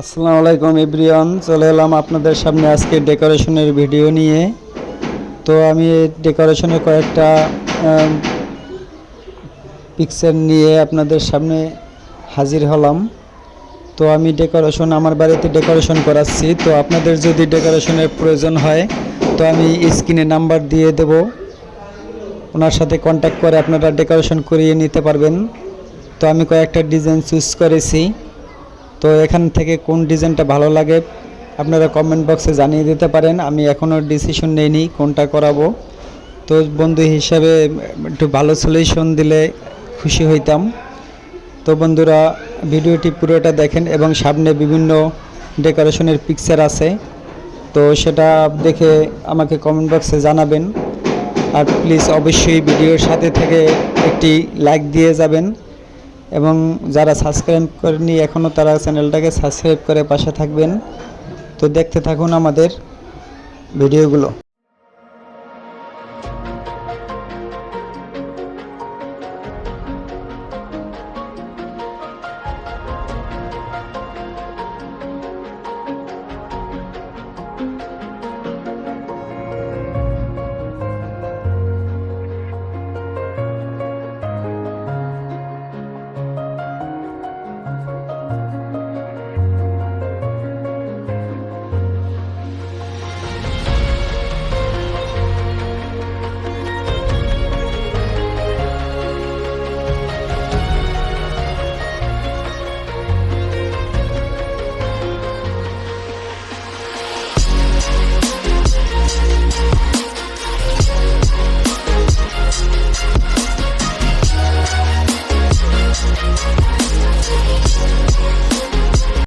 আসসালামু আলাইকুম এভরিওয়ান, চলে এলাম আপনাদের সামনে আজকে ডেকোরেশনের ভিডিও নিয়ে। তো আমি ডেকোরেশনের কয়েকটা পিকচার নিয়ে আপনাদের সামনে হাজির হলাম। তো আমি ডেকোরেশন, আমার বাড়িতে ডেকোরেশন করাচ্ছি। তো আপনাদের যদি ডেকোরেশনের প্রয়োজন হয়, তো আমি স্ক্রিনে নাম্বার দিয়ে দেব। ওনার সাথে কন্ট্যাক্ট করে আপনারা ডেকোরেশন করিয়ে নিতে পারবেন। তো আমি কয়েকটা ডিজাইন চুজ করেছি। তো এখান থেকে কোন ডিজাইনটা ভালো লাগে আপনারা কমেন্ট বক্সে জানিয়ে দিতে পারেন। আমি এখনও ডিসিশন নেইনি কোনটা করাবো। তো বন্ধু হিসাবে একটু ভালো সলিউশন দিলে খুশি হইতাম। তো বন্ধুরা, ভিডিওটি পুরোটা দেখেন এবং সামনে বিভিন্ন ডেকোরেশনের পিকচার আছে। তো সেটা দেখে আমাকে কমেন্ট বক্সে জানাবেন। আর প্লিজ অবশ্যই ভিডিওর সাথে থেকে একটি লাইক দিয়ে যাবেন। এবং যারা সাবস্ক্রাইব করেনি এখনও তারা চ্যানেলটাকে সাবস্ক্রাইব করে পাশে থাকবেন। তো দেখতে থাকুন আমাদের ভিডিওগুলো